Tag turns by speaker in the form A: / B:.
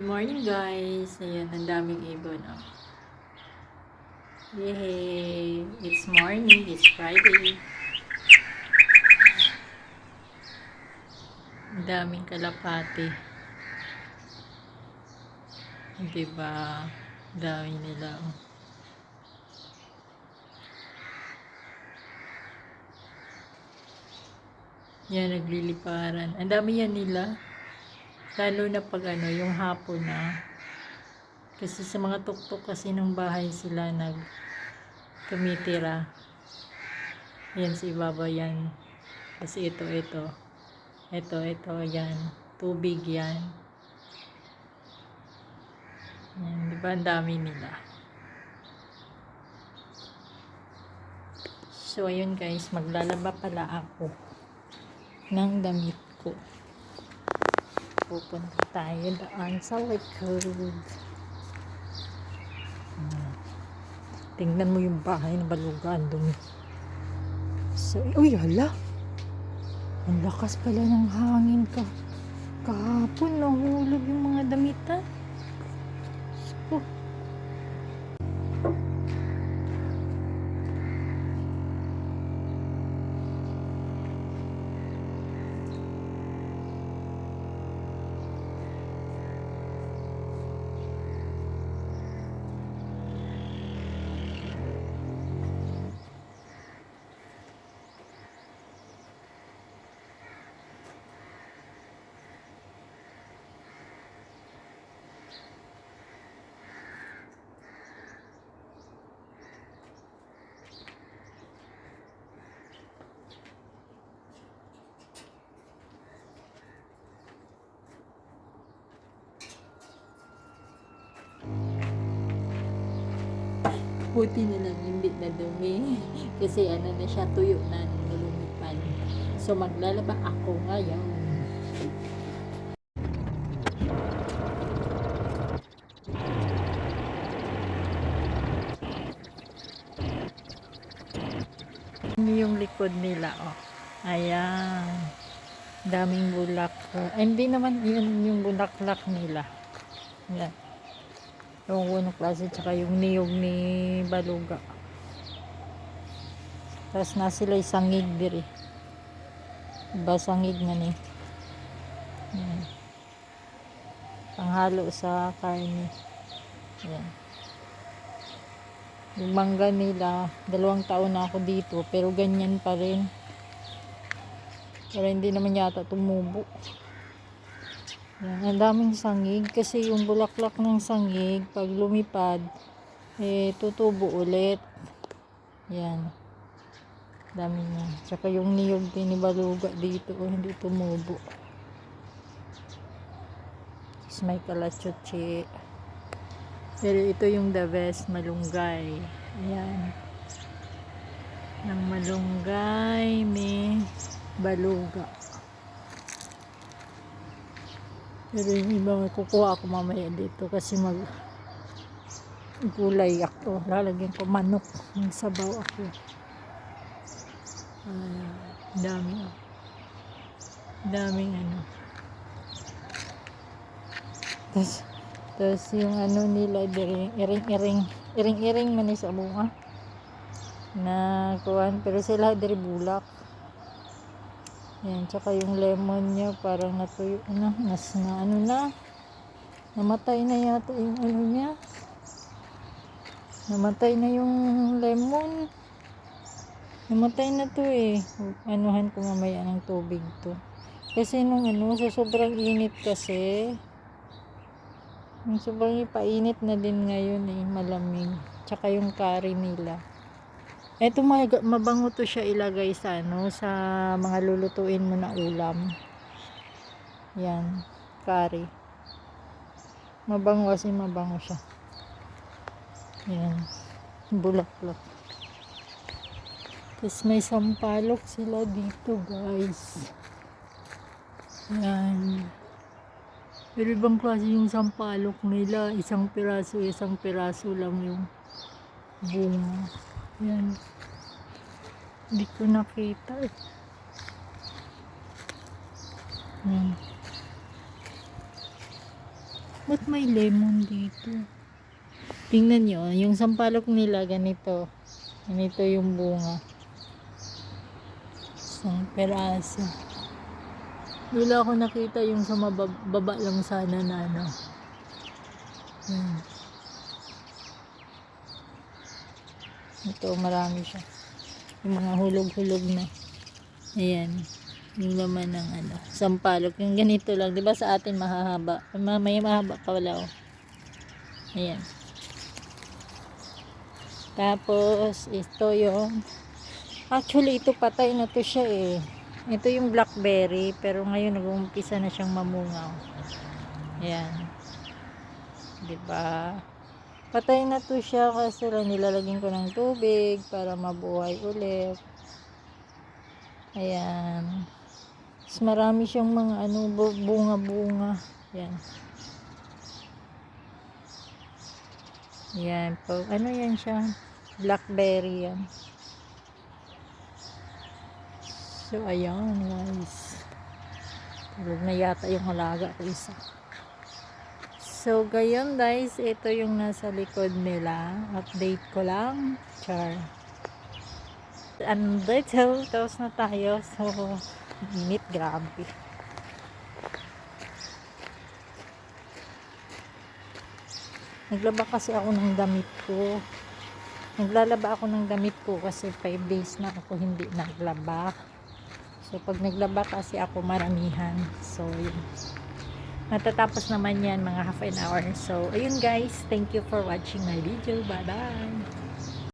A: Morning guys! Ayan, ang daming ibon. Oh. Yay! It's morning. It's Friday. Ang daming kalapati. Diba? Dami nila. Oh. Yan, nagliliparan. Ang dami yan nila. Lalo na pag ano, yung hapon na. Kasi sa mga tuktok kasi ng bahay sila nag tumitira. Yan si Baba yan. Kasi ito, ito. Ito, ito, yan. Tubig yan. Yan, di ba ang dami nila. So, ayun guys, maglalaba pala ako ng damit ko pupunta tayo daan sa likod. Hmm. Tingnan mo yung bahay ng balugan dumi. So, uy, hala. Ang lakas pala ng hangin ka. Kahapon, nahulog yung mga damitan. So, Buti na lang hindi na dumi. Kasi ano na siya, tuyo na nulumipan. So maglalaba ako ngayon. Yung likod nila, oh. Ayan. Daming bulaklak. Ay, hindi naman yun yung bulaklak nila. Ayan. Yung unang klase, tsaka yung niyog ni Baluga. Tapos na sila isangig diri. Iba sangig nga ni. Yan. Panghalo sa karne. Yan. Yung mangga nila, dalawang taon na ako dito, pero ganyan pa rin. Pero hindi naman yata tumubo. Yan, ang daming sangig kasi yung bulaklak ng sangig pag lumipad eh tutubo ulit. Yan. Dami niya. Tsaka yung niyog din ni Baluga dito oh, hindi tumubo. Tapos may kalatsuchi. Pero ito yung the best malunggay. Ayan. Ng malunggay ni Baluga. Pero yung iba may kukuha ako mamaya dito kasi mag gulay ako. Lalagyan ko manok. Yung sabaw ako. Ah, dami oh. Daming ano. Tapos, tapos yung ano nila, iring, iring, iring, iring man sa bunga. Na kuhan, pero sila dari bulak. Yan, tsaka yung lemon niya parang natuyo na, nas na ano na. Namatay na yata yung ano niya. Namatay na yung lemon. Namatay na to eh. Anuhan ko mamaya ng tubig to. Kasi nung ano, sa sobrang init kasi, yung sobrang ipainit na din ngayon eh, malamig. Tsaka yung curry nila. Eto mag- mabango to siya ilagay sa ano, sa mga lulutuin mo na ulam. Yan, curry. Mabango kasi mabango siya. Yan, bulaklak. Tapos may sampalok sila dito guys. Yan. Pero ibang klase yung sampalok nila. Isang piraso, isang piraso lang yung bunga. Yan. Hindi ko nakita eh. Yan. Ba't may lemon dito? Tingnan nyo, yung sampalok nila ganito. Ganito yung bunga. Isang peraso. Wala ako nakita yung sa mabab- baba lang sana na ano. Hmm. Ito, marami siya. Yung mga hulog-hulog na. Ayan. Yung laman ng ano, sampalok. Yung ganito lang. Di ba sa atin mahahaba? May mahaba pa wala oh. Ayan. Tapos, ito yung Actually, ito patay na to siya eh. Ito yung blackberry, pero ngayon nag-uumpisa na siyang mamungaw. Ayan. 'Di ba? Patay na to siya kasi lang nilalagyan ko ng tubig para mabuhay ulit. Ayan. Mas marami siyang mga ano, bu- bunga-bunga. Ayan. Ayan. Po. Ano yan siya? Blackberry yan. So, ayan guys. Tulog na yata yung alaga ko isa. So, gayon guys, ito yung nasa likod nila. Update ko lang. Char. Andito, tapos na tayo. So, init, grabe. Naglaba kasi ako ng damit ko. Naglalaba ako ng damit ko kasi 5 days na ako hindi naglaba. So, pag naglaba kasi ako maramihan. So, yun. Matatapos naman yan mga half an hour. So, ayun guys. Thank you for watching my video. Bye-bye.